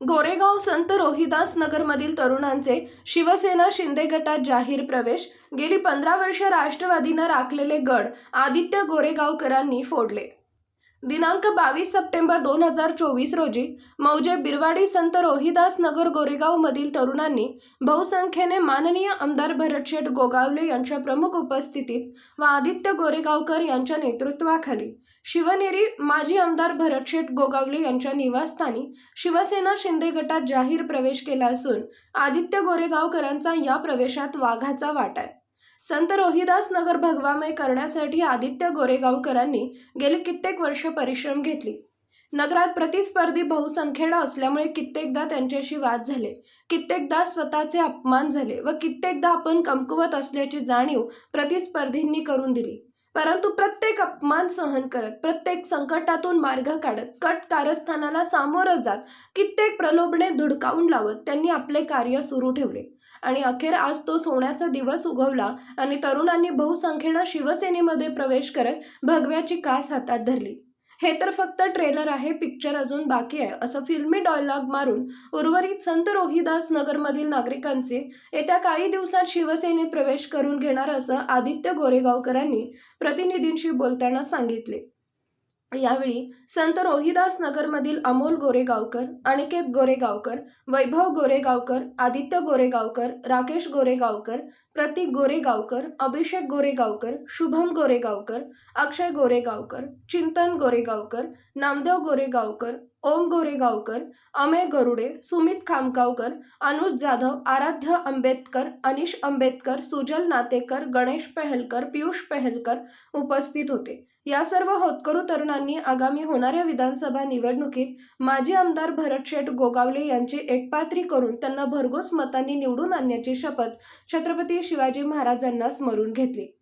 गोरेगाव संत रोहिदास नगरमधील तरुणांचे शिवसेना शिंदे गटात जाहीर प्रवेश गेली पंधरा वर्ष राष्ट्रवादीनं राखलेले गड आदित्य गोरेगावकरांनी फोडले. दिनांक बावीस सप्टेंबर दोन हजार चोवीस रोजी मौजे बिरवाडी संत रोहिदास नगर गोरेगावमधील तरुणांनी बहुसंख्येने माननीय आमदार भरतशेठ गोगावले यांच्या प्रमुख उपस्थितीत व आदित्य गोरेगावकर यांच्या नेतृत्वाखाली शिवनेरी माजी आमदार भरतशेठ गोगावले यांच्या निवासस्थानी शिवसेना शिंदे गटात जाहीर प्रवेश केला असून आदित्य गोरेगावकरांचा या प्रवेशात वाघाचा वाटा आहे. संत रोहिदास नगर भगवामय करण्यासाठी आदित्य गोरेगावकरांनी गेली कित्येक वर्ष परिश्रम घेतली. नगरात प्रतिस्पर्धी बहुसंख्येनं असल्यामुळे कित्येकदा त्यांच्याशी वाद झाले. कित्येकदा स्वतःचे अपमान झाले व कित्येकदा आपण कमकुवत असल्याची जाणीव प्रतिस्पर्धींनी करून दिली. परंतु प्रत्येक अपमान सहन करत प्रत्येक संकटातून मार्ग काढत कट कारस्थानाला सामोरं जात कित्येक प्रलोभने धुडकावून लावत त्यांनी आपले कार्य सुरू ठेवले. आणि अखेर आज तो सोन्याचा दिवस उगवला आणि तरुणांनी बहुसंख्येनं शिवसेनेमध्ये प्रवेश करत भगव्याची कास हातात धरली. हे तर फक्त ट्रेलर आहे पिक्चर अजून बाकी आहे असं फिल्मी डायलॉग मारून उर्वरित संत रोहिदास नगरमधील नागरिकांचे येत्या काही दिवसात शिवसेनेत प्रवेश करून घेणार असं आदित्य गोरेगावकरांनी प्रतिनिधींशी बोलताना सांगितले. यावेळी संत रोहिदास नगरमधील अमोल गोरेगावकर अनिकेत गोरेगावकर वैभव गोरेगावकर आदित्य गोरेगावकर राकेश गोरेगावकर प्रतीक गोरेगावकर अभिषेक गोरेगावकर शुभम गोरेगावकर अक्षय गोरेगावकर चिंतन गोरेगावकर नामदेव गोरेगावकर ओम गोरेगावकर अमय गरुडे सुमित खामगावकर अनुज जाधव आराध्य आंबेडकर अनिश आंबेडकर सुजल नातेकर गणेश पेहलकर पियुष पेहलकर उपस्थित होते. या सर्व होतकरू तरुणांनी आगामी होणाऱ्या विधानसभा निवडणुकीत माजी आमदार भरत शेठ गोगावले यांची एकपात्री करून त्यांना भरघोस मतांनी निवडून आणण्याची शपथ छत्रपती शिवाजी महाराजांना स्मरून घेतले.